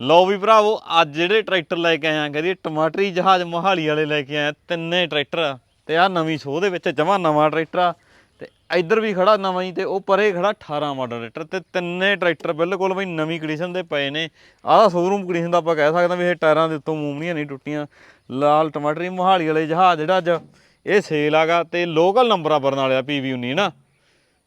ਲਓ ਵੀ ਭਰਾਵੋ, ਅੱਜ ਜਿਹੜੇ ਟਰੈਕਟਰ ਲੈ ਕੇ ਆਇਆ, ਕਹਦੀ ਟਮਾਟਰੀ ਜਹਾਜ਼ ਮੋਹਾਲੀ ਵਾਲੇ ਲੈ ਕੇ ਆਇਆ, ਤਿੰਨੇ ਟਰੈਕਟਰ। ਆ ਤੇ ਆ ਨਵੀਂ ਸੋਹ ਦੇ ਵਿੱਚ ਜਮਾ ਨਵਾਂ ਟਰੈਕਟਰ ਆ। ਤੇ ਇੱਧਰ ਵੀ ਖੜਾ ਨਵਾਂ ਹੀ, ਤੇ ਉਹ ਪਰੇ ਖੜਾ 18 ਮਾਡਲ ਟਰੈਕਟਰ। ਤੇ ਤਿੰਨੇ ਟਰੈਕਟਰ ਬਿਲਕੁਲ ਬਈ ਨਵੀਂ ਕੰਡੀਸ਼ਨ ਦੇ ਪਏ ਨੇ। ਆਹ ਸ਼ੋਰੂਮ ਕੰਡੀਸ਼ਨ ਦਾ ਆਪਾਂ ਕਹਿ ਸਕਦੇ ਹਾਂ ਵੀ ਇਹ ਟਾਇਰਾਂ ਦੇ ਉੱਤੋਂ ਮੂਮਣੀਆਂ ਨਹੀਂ ਟੁੱਟੀਆਂ। ਲਾਲ ਟਮਾਟਰੀ ਮੋਹਾਲੀ ਵਾਲੇ ਜਹਾਜ਼ ਜਿਹੜਾ ਅੱਜ ਇਹ ਸੇਲ ਆਗਾ ਤੇ ਲੋਕਲ ਨੰਬਰ ਆ ਬਰਨਾਲੇ ਦਾ PV19 ਨਾ?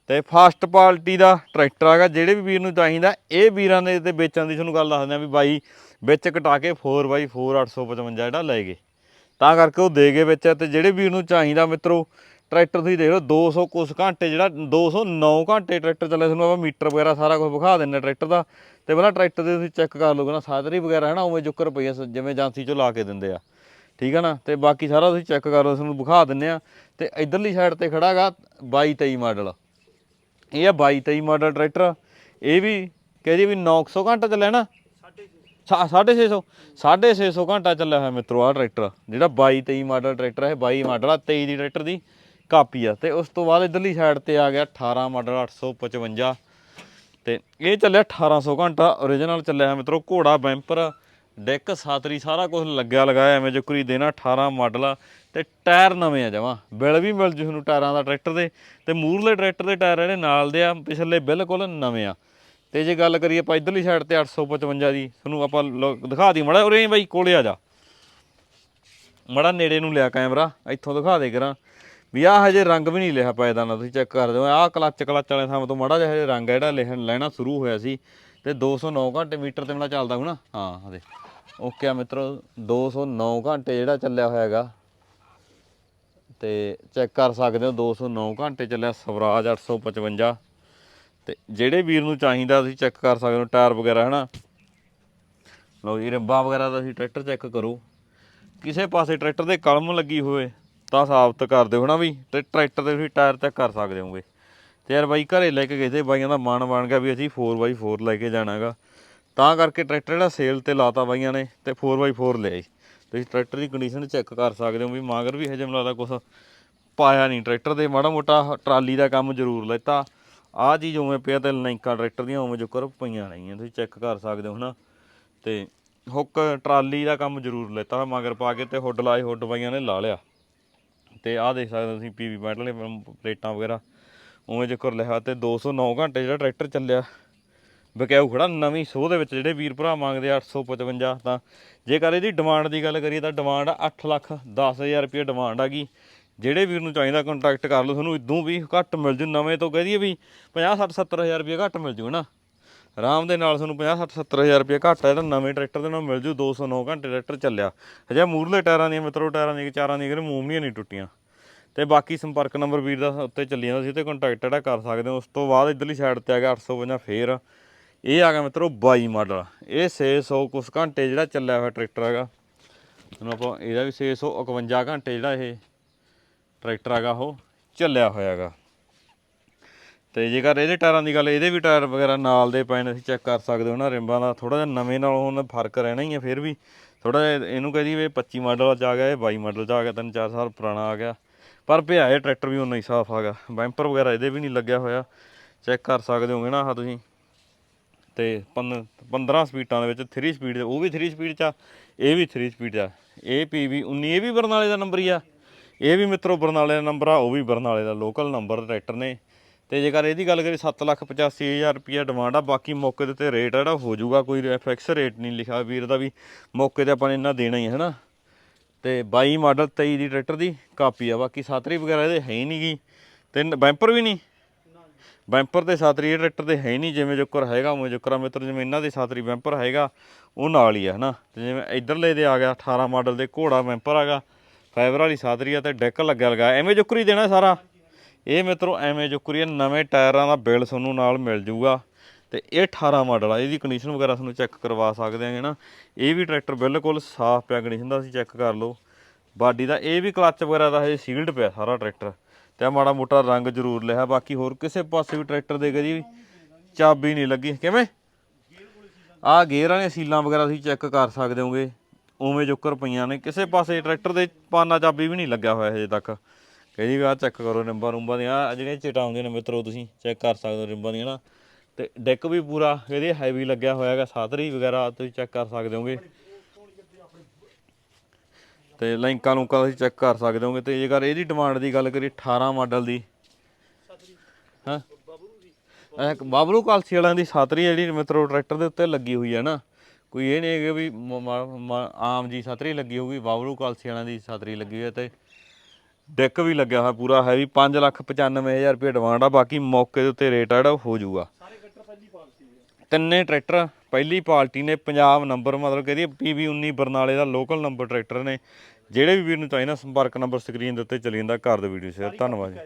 ਤੇ ਫਾਸਟ ਪਾਰਟੀ ਦਾ ਟਰੈਕਟਰ ਆਗਾ, ਜਿਹੜੇ ਵੀ ਵੀਰ ਨੂੰ ਚਾਹੀਦਾ, ਇਹ ਵੀਰਾਂ ਦੇ ਤੇ ਵੇਚਣ ਦੀ ਤੁਹਾਨੂੰ ਗੱਲ ਦੱਸਦੇ ਆ ਵੀ ਬਾਈ ਵਿੱਚ ਕਟਾ ਕੇ 4x4 855 ਜਿਹੜਾ ਲੈ ਗਏ। ਤਾਂ ਕਰਕੇ ਉਹ ਦੇ ਗਏ ਵਿੱਚ ਤੇ ਜਿਹੜੇ ਵੀਰ ਨੂੰ ਚਾਹੀਦਾ ਮਿੱਤਰੋ, ਟਰੈਕਟਰ ਤੁਸੀਂ ਦੇਖ ਲਓ 200 ਕੁਸ ਘੰਟੇ ਜਿਹੜਾ 209 ਘੰਟੇ ਟਰੈਕਟਰ ਚੱਲਿਆ ਤੁਹਾਨੂੰ ਆਪਾਂ ਮੀਟਰ ਵਗੈਰਾ ਸਾਰਾ ਕੁਝ ਵਿਖਾ ਦਿੰਨੇ ਟਰੈਕਟਰ ਦਾ। ਤੇ ਪਹਿਲਾਂ ਟਰੈਕਟਰ ਦੇ ਤੁਸੀਂ ਚੈੱਕ ਕਰ ਲਓਗੇ ਨਾ ਸਾਦਰੀ ਵਗੈਰਾ ਹੈ ਨਾ, ਉਵੇਂ ਜੁੱਕਰ ਪਈ ਸ- ਜਿਵੇਂ ਏਜੰਸੀ ਚੋਂ ਲਾ ਕੇ ਦਿੰਦੇ ਆ। ਠੀਕ ਹੈ ਨਾ? ਤੇ ਬਾਕੀ ਸਾਰਾ ਤੁਸੀਂ ਚੈੱਕ ਕਰ ਲਓ, ਤੁਹਾਨੂੰ ਵਿਖਾ ਦਿੰਨੇ ਆ। ਤੇ ਇਧਰਲੀ ਸਾਈਡ ਤੇ ਖੜਾਗਾ 22 23 ਮਾਡਲ ਇਹ ਆ 22 23 ਮਾਡਲ ਟਰੈਕਟਰ। ਇਹ ਵੀ ਕਹਦੀ ਵੀ 900 ਘੰਟਾ ਚੱਲਿਆ ਨਾ? 650 650 ਘੰਟਾ ਚੱਲਿਆ ਹੋਇਆ ਮਿੱਤਰੋ ਆ ਟਰੈਕਟਰ। ਜਿਹੜਾ 22 23 ਮਾਡਲ ਟਰੈਕਟਰ ਹੈ 22 ਮਾਡਲ ਆ 23 ਦੀ ਟਰੈਕਟਰ ਦੀ ਕਾਪੀ ਆ। ਤੇ ਉਸ ਤੋਂ ਬਾਅਦ ਇਧਰਲੀ ਸਾਈਡ ਤੇ ਆ ਗਿਆ 18 ਮਾਡਲ 855 ਤੇ ਇਹ ਚੱਲਿਆ 1800 ਘੰਟਾ। origignal ਚੱਲਿਆ ਹੈ ਮਿੱਤਰੋ ਘੋੜਾ ਬੈਂਪਰ। ਡੈਕ ਸਾਤਰੀ ਸਾਰਾ ਕੁਝ ਲੱਗਿਆ ਲਗਾਇਆ, ਐਵੇਂ ਜੁਕਰੀ ਦੇਣਾ 18 ਮਾਡਲ ਆ ਤੇ ਟਾਇਰ ਨਵੇਂ ਆ ਜਮਾ। ਬਿਲ ਵੀ ਮਿਲ ਜੂ ਤੁਹਾਨੂੰ ਟਾਇਰਾਂ ਦਾ ਟਰੈਕਟਰ ਦੇ। ਤੇ ਮੂਰਲੇ ਟਰੈਕਟਰ ਦੇ ਟਾਇਰ ਜਿਹੜੇ ਨਾਲ ਦੇ ਆ, ਪਿਛਲੇ ਬਿਲਕੁਲ ਨਵੇਂ ਆ। ਤੇ ਜੇ ਗੱਲ ਕਰੀਏ ਆਪਾਂ ਇਧਰਲੀ ਸਾਈਡ ਤੇ 855 ਦੀ, ਤੁਹਾਨੂੰ ਆਪਾਂ ਲੋ- ਦਿਖਾ ਦੀ ਮੜਾ ਉਰੇ ਬਾਈ, ਕੋਲੇ ਆ ਜਾ। ਮੜਾ ਨੇੜੇ ਨੂੰ ਲਿਆ ਕੈਮਰਾ, ਇੱਥੋਂ ਦਿਖਾ ਦੇ ਕਰਾਂ। ਵੀ ਆਹ ਹਜੇ ਰੰਗ ਵੀ ਨਹੀਂ ਲਿਆ ਪਾਇਦਾ ਨਾ, ਤੁਸੀਂ ਚੈੱਕ ਕਰ ਦਿਓ। ਆਹ ਕਲੱਚ ਕਲੱਚ ਵਾਲੇ ਥਾਂ ਤੋਂ ਮੜਾ ਜਿਹਾ ਹਜੇ ਰੰਗ ਆ ਜਿਹੜਾ ਲਿਖਣ ਲੈਣਾ ਸ਼ੁਰੂ ਹੋਇਆ ਸੀ। ਤੇ 209 ਘੰਟੇ ਮੀਟਰ ਤੇ ਮੇਰਾ ਚੱਲਦਾ ਹੋਣਾ ਹਾਂ ਹਦੇ ਓਕੇ ਆ ਮਿੱਤਰੋ 209 ਘੰਟੇ ਜਿਹੜਾ ਚੱਲਿਆ ਹੋਇਆ ਹੈਗਾ। ਤੇ ਚੈੱਕ ਕਰ ਸਕਦੇ ਹੋ 209 ਘੰਟੇ ਚੱਲਿਆ ਸਵਰਾਜ 855 ਤੇ ਜਿਹੜੇ ਵੀਰ ਨੂੰ ਚਾਹੀਦਾ ਤੁਸੀਂ ਚੈੱਕ ਕਰ ਸਕਦੇ ਹੋ, ਟਾਇਰ ਵਗੈਰਾ, ਹਨਾ? ਲਓ ਜੀ, ਰਿੰਬਾਂ ਵਗੈਰਾ ਦਾ ਤੁਸੀਂ ਟਰੈਕਟਰ ਚੈੱਕ ਕਰੋ। ਕਿਸੇ ਪਾਸੇ ਟਰੈਕਟਰ ਦੇ ਕਲਮ ਲੱਗੀ ਹੋਵੇ ਤਾਂ ਸਾਬਤ ਕਰ ਦਿਓ, ਹਨਾ ਵੀ? ਤੇ ਟਰੈਕਟਰ ਦੇ ਤੁਸੀਂ ਟਾਇਰ ਚੈੱਕ ਕਰ ਸਕਦੇ ਹੋਗੇ ਤੇ ਯਾਰ ਬਾਈ ਘਰੇ ਲੈ ਕੇ ਗਏ ਤੇ ਬਾਈਆਂ ਦਾ ਮਨ ਬਣ ਗਿਆ ਵੀ ਅਸੀਂ 4x4 ਲੈ ਕੇ ਜਾਣਾਗਾ। ਤਾਂ ਕਰਕੇ ਟਰੈਕਟਰ ਜਿਹੜਾ ਸੇਲ ਤੇ ਲਾਤਾ ਬਾਈਆਂ ਨੇ ਤੇ 4x4 ਲਿਆ ਜੀ ਤੁਸੀਂ ਟਰੈਕਟਰ ਦੀ ਕੰਡੀਸ਼ਨ ਚੈੱਕ ਕਰ ਸਕਦੇ ਹੋ ਵੀ ਮਾਗਰ ਵੀ ਹਜੇ ਮੈਨੂੰ ਲੱਗਦਾ ਕੁਛ ਪਾਇਆ ਨਹੀਂ। ਟਰੈਕਟਰ ਦੇ ਮਾੜਾ ਮੋਟਾ ਟਰਾਲੀ ਦਾ ਕੰਮ ਜ਼ਰੂਰ ਲੈਤਾ। ਆਹ ਚੀਜ਼ ਉਵੇਂ ਪਿਆ ਤੇ ਲਾਈਕਾਂ ਟਰੈਕਟਰ ਦੀਆਂ ਉਵੇਂ ਜੁਕਰ ਪਈਆਂ ਰਹੀਆਂ। ਤੁਸੀਂ ਚੈੱਕ ਕਰ ਸਕਦੇ ਹੋ ਹਨਾ। ਤੇ ਹੁੱਕ ਟਰਾਲੀ ਦਾ ਕੰਮ ਜ਼ਰੂਰ ਲੈਤਾ ਮਗਰ ਪਾ ਕੇ ਤੇ ਹੁੱਡ ਲਾਏ, ਹੁੱਡ ਬਾਈਆਂ ਨੇ ਲਾ ਲਿਆ। ਤੇ ਆਹ ਦੇਖ ਸਕਦੇ ਹੋ ਤੁਸੀਂ ਪੀਵੀ ਪੈਟ ਵਾਲੇ ਪਲੇਟਾਂ ਵਗੈਰਾ। ਉਵੇਂ ਜੁਕਰ ਲਿਆ ਤੇ 209 ਘੰਟੇ ਜਿਹੜਾ ਟਰੈਕਟਰ ਚੱਲਿਆ। ਬਕਾਊ ਖੜਾ ਨਵੀਂ ਸੋਹ ਦੇ ਵਿੱਚ, ਜਿਹੜੇ ਵੀਰ ਭਰਾ ਮੰਗਦੇ ਆ 855 ਤਾਂ ਜੇਕਰ ਇਹਦੀ ਡਿਮਾਂਡ ਦੀ ਗੱਲ ਕਰੀਏ ਤਾਂ ਡਿਮਾਂਡ 8 ਲੱਖ 10000 ਰੁਪਏ ਡਿਮਾਂਡ ਆ ਗਈ। ਜਿਹੜੇ ਵੀਰ ਨੂੰ ਚਾਹੀਦਾ ਕੰਟੈਕਟ ਕਰ ਲਓ, ਤੁਹਾਨੂੰ ਇਦੋਂ ਵੀ ਘੱਟ ਮਿਲ ਜੂ, ਨਵੇਂ ਤੋਂ ਕਹਿ ਦਈਏ ਵੀ 50 60 70000 ਰੁਪਏ ਘੱਟ ਮਿਲ ਜੂ ਨਾ ਆਰਾਮ ਦੇ ਨਾਲ ਤੁਹਾਨੂੰ 50 60 70000 ਰੁਪਏ ਘੱਟ ਹੈ ਜਿਹੜਾ ਨਵੇਂ ਟਰੈਕਟਰ ਦੇ ਨਾਲ ਮਿਲ ਜੂ 209 ਘੰਟੇ ਟਰੈਕਟਰ ਚੱਲਿਆ। ਹਜੇ ਮੂਰਲੇ ਟਾਇਰਾਂ ਦੀਆਂ, ਮਿੱਤਰੋ ਟਾਇਰਾਂ ਦੀਆਂ, ਚਾਰਾਂ ਦੀਆਂ ਕਿਹੜੇ ਮੂਮਣੀਆਂ ਨਹੀਂ ਟੁੱਟੀਆਂ। ਤੇ ਬਾਕੀ ਸੰਪਰਕ ਨੰਬਰ ਵੀਰ ਦਾ ਉੱਤੇ ਚੱਲੀ ਜਾਂਦਾ ਸੀ ਤੇ ਕੰਟੈਕਟ ਜਿਹੜਾ ਕਰ ਸਕਦੇ ਹੋ। ਉਸ ਤੋਂ ਬਾਅਦ ਇਧਰਲੀ ਸਾਈਡ ਤੇ ਆ ਗਿਆ 850 ਫੇਰ। ਇਹ ਆ ਗਿਆ ਮਿੱਤਰੋ 22 ਮਾਡਲ। ਇਹ 600 ਕੁਸ ਘੰਟੇ ਜਿਹੜਾ ਚੱਲਿਆ ਹੋਇਆ ਟਰੈਕਟਰ ਹੈਗਾ। ਤੁਹਾਨੂੰ ਆਪਾਂ ਇਹਦਾ ਵੀ 651 ਘੰਟੇ ਜਿਹੜਾ ਇਹ ਟਰੈਕਟਰ ਹੈਗਾ ਉਹ ਚੱਲਿਆ ਹੋਇਆ ਹੈਗਾ। ਤੇ ਜੇਕਰ ਇਹਦੇ ਟਾਇਰਾਂ ਦੀ ਗੱਲ, ਇਹਦੇ ਵੀ ਟਾਇਰ ਵਗੈਰਾ ਨਾਲ ਦੇ ਪਏ ਨੇ, ਤੁਸੀਂ ਚੈੱਕ ਕਰ ਸਕਦੇ ਹੋ ਨਾ, ਰਿੰਬਾਂ ਦਾ ਥੋੜਾ ਜਿਹਾ ਨਵੇਂ ਨਾਲੋਂ ਹੁਣ ਫ਼ਰਕ ਰਹਿਣਾ ਹੀ ਹੈ ਫਿਰ ਵੀ। ਥੋੜਾ ਜਿਹਾ ਇਹਨੂੰ ਕਹਦੀ ਵੀ 25 ਮਾਡਲ ਚ ਆ ਗਿਆ, ਇਹ 22 ਮਾਡਲ ਚ ਆ ਗਿਆ, ਤਿੰਨ ਚਾਰ ਸਾਲ ਪੁਰਾਣਾ ਆ ਗਿਆ। ਪਰ ਪਿਆ ਇਹ ਟਰੈਕਟਰ ਵੀ ਉਨਾ ਹੀ ਸਾਫ਼ ਆਗਾ ਬੈਂਪਰ ਵਗੈਰਾ ਇਹਦੇ ਵੀ ਨਹੀਂ ਲੱਗਿਆ ਹੋਇਆ। ਚੈੱਕ ਕਰ ਸਕਦੇ ਹੋਗੇ ਨਾ ਆਹ ਤੁਸੀਂ। ਤੇ 15 ਸਪੀਡਾਂ ਦੇ ਵਿੱਚ 3 ਸਪੀਡ ਉਹ ਵੀ 3 ਸਪੀਡ ਚ ਆ, ਇਹ ਵੀ 3 ਸਪੀਡ ਆ। ਇਹ ਪੀਵੀ 19 ਇਹ ਵੀ ਬਰਨਾਲੇ ਦਾ ਨੰਬਰ ਹੀ ਆ। ਇਹ ਵੀ ਮਿੱਤਰੋ ਬਰਨਾਲੇ ਦਾ ਨੰਬਰ ਆ, ਉਹ ਵੀ ਬਰਨਾਲੇ ਦਾ ਲੋਕਲ ਨੰਬਰ ਟਰੈਕਟਰ ਨੇ। ਤੇ ਜੇਕਰ ਇਹਦੀ ਗੱਲ ਕਰੀ 785000 ਰੁਪਿਆ ਡਿਮਾਂਡ ਆ, ਬਾਕੀ ਮੌਕੇ ਦੇ ਉੱਤੇ ਰੇਟ ਜਿਹੜਾ, ਹੋ ਜਾਊਗਾ, ਕੋਈ ਫਿਕਸ ਰੇਟ ਨਹੀਂ ਲਿਖਿਆ ਵੀਰ ਦਾ ਵੀ। ਮੌਕੇ ਤੇ ਆਪਾਂ ਨੇ ਇੰਨਾ ਦੇਣਾ ਹੀ ਹੈ ਹਨਾ? ਤੇ 22 ਮਾਡਲ 23 ਦੀ ਟਰੈਕਟਰ ਦੀ ਕਾਪੀ ਆ ਬਾਕੀ ਸਾਤਰੀ ਵਗੈਰਾ ਇਹਦੇ ਹੈ ਹੀ ਨਹੀਂ ਨਹੀਂਗੀ ਤੇ ਬੈਂਪਰ ਵੀ ਨਹੀਂ ਬੈਂਪਰ ਤੇ ਸਾਤਰੀ ਇਹ ਟਰੈਕਟਰ ਤੇ ਹੈ ਹੀ ਨਹੀਂ ਜਿਵੇਂ ਜੁਕਰ ਹੈਗਾ ਉਵੇਂ ਜੁਕਰਾ ਮਿੱਤਰ ਜਿਵੇਂ ਇਹਨਾਂ ਦੇ ਸਾਤਰੀ ਬੈਂਪਰ ਹੈਗਾ ਉਹ ਨਾਲ ਹੀ ਆ ਹਨਾ। ਤੇ ਜਿਵੇਂ ਇਧਰਲੇ ਦੇ ਆ ਗਿਆ 18 ਮਾਡਲ ਦੇ ਘੋੜਾ ਬੈਂਪਰ ਹੈਗਾ ਫਾਈਬਰ ਵਾਲੀ ਸਾਤਰੀ ਆ ਤੇ ਡੈਕ ਲੱਗਿਆ ਲਗਾ ਐਵੇਂ ਜੁਕਰੀ ਦੇਣਾ ਸਾਰਾ। ਇਹ ਮਿੱਤਰੋ ਐਵੇਂ ਜੁਕਰੀ ਆ, ਨਵੇਂ ਟਾਇਰਾਂ ਦਾ ਬਿੱਲ ਤੁਹਾਨੂੰ ਨਾਲ ਮਿਲ ਜੂਗਾ। ਤੇ ਇਹ 18 ਮਾਡਲ ਆ, ਇਹਦੀ ਕੰਡੀਸ਼ਨ ਵਗੈਰਾ ਤੁਹਾਨੂੰ ਚੈੱਕ ਕਰਵਾ ਸਕਦੇ ਆਂਗੇ ਨਾ। ਇਹ ਵੀ ਟਰੈਕਟਰ ਬਿਲਕੁਲ ਸਾਫ਼ ਪਿਆ ਕੰਡੀਸ਼ਨ ਦਾ, ਤੁਸੀਂ ਚੈੱਕ ਕਰ ਲਓ। ਬਾਡੀ ਦਾ ਇਹ ਵੀ ਕਲੱਚ ਵਗੈਰਾ ਦਾ ਹਜੇ ਸੀਲਡ ਪਿਆ ਸਾਰਾ ਟਰੈਕਟਰ ਤੇ ਆਹ ਮਾੜਾ ਮੋਟਾ ਰੰਗ ਜ਼ਰੂਰ ਲਿਆ, ਬਾਕੀ ਹੋਰ ਕਿਸੇ ਪਾਸੇ ਵੀ ਟਰੈਕਟਰ ਦੇ ਗਜੀ ਚਾਬੀ ਨਹੀਂ ਲੱਗੀ। ਕਿਵੇਂ? ਆਹ ਗੇਅਰ ਵਾਲੀਆਂ ਸੀਲਾਂ ਵਗੈਰਾ ਤੁਸੀਂ ਚੈੱਕ ਕਰ ਸਕਦੇ ਹੋਗੇ। ਉਵੇਂ ਜੁਕਰ ਪਈਆਂ ਨੇ, ਕਿਸੇ ਪਾਸੇ ਟਰੈਕਟਰ ਦੇ ਪਾਨਾ ਚਾਬੀ ਵੀ ਨਹੀਂ ਲੱਗਿਆ ਹੋਇਆ ਹਜੇ ਤੱਕ। ਕਹਿੰਦੀ ਵੀ ਆਹ ਚੈੱਕ ਕਰੋ ਰਿੰਬਾਂ ਰੁੰਬਾਂ ਦੀਆਂ, ਆਹ ਜਿਹੜੀਆਂ ਚਿਟਾਂ ਆਉਂਦੀਆਂ ਨੇ ਮਿੱਤਰੋ, ਤੁਸੀਂ ਚੈੱਕ ਕਰ ਸਕਦੇ ਹੋ ਰਿੰਬਾਂ ਦੀਆਂ ਨਾ। ਤੇ ਡੈਕ ਵੀ ਪੂਰਾ, ਇਹਦੇ ਹੈਵੀ ਲੱਗਿਆ ਹੋਇਆ ਹੈਗਾ ਸਾਤਰੀ ਵਗੈਰਾ ਤੁਸੀਂ ਚੈੱਕ ਕਰ ਸਕਦੇ ਹੋਗੇ। ਤੇ ਲਿੰਕਾਂ ਲੁੰਕਾਂ ਤੁਸੀਂ ਚੈੱਕ ਕਰ ਸਕਦੇ ਹੋਗੇ, ਤੇ ਜੇਕਰ ਇਹਦੀ ਡਿਮਾਂਡ ਦੀ ਗੱਲ ਕਰੀ 18 ਮਾਡਲ ਦੀ। ਹਾਂ? ਇਹ ਬਾਬਰੂ ਕਾਲਸੀ ਵਾਲਿਆਂ ਦੀ ਸਾਤਰੀ ਜਿਹੜੀ, ਮਿੱਤਰੋ ਟਰੈਕਟਰ ਦੇ ਉੱਤੇ ਲੱਗੀ ਹੋਈ ਹੈ ਨਾ। ਕੋਈ ਇਹ ਨਹੀਂ ਕਿ ਵੀ ਮ- ਮ- ਆਮ ਜੀ ਸਾਤਰੀ ਲੱਗੀ ਹੋਊਗੀ, ਬਾਬਰੂ ਕਾਲਸੀ ਵਾਲਿਆਂ ਦੀ ਸਾਤਰੀ ਲੱਗੀ ਹੋਈ ਹੈ ਤੇ ਡੈਕ ਵੀ ਲੱਗਿਆ ਹੋਇਆ ਪੂਰਾ, ਹੈਵੀ 595000 ਰੁਪਏ ਡਿਮਾਂਡ ਆ, ਬਾਕੀ ਮੌਕੇ ਦੇ ਉੱਤੇ ਰੇਟ ਆ ਜਿਹੜਾ, ਉਹ ਹੋ ਜਾਊਗਾ। ਤਿੰਨੇ ਟਰੈਕਟਰ ਪਹਿਲੀ ਪਾਰਟੀ ਨੇ ਪੰਜਾਬ ਨੰਬਰ ਮਤਲਬ ਕਿ ਇਹਦੀ ਪੀਵੀ 19 ਬਰਨਾਲੇ ਦਾ ਲੋਕਲ ਨੰਬਰ ਟਰੈਕਟਰ ਨੇ। ਜਿਹੜੇ ਵੀ ਵੀਰ ਨੂੰ ਚਾਹੀਦਾ ਸੰਪਰਕ ਨੰਬਰ ਸਕਰੀਨ ਦੇ ਉੱਤੇ ਚੱਲੀ ਜਾਂਦਾ ਘਰ ਦੇ ਵੀਡੀਓ ਸ਼ੇਅਰ ਧੰਨਵਾਦ ਜੀ।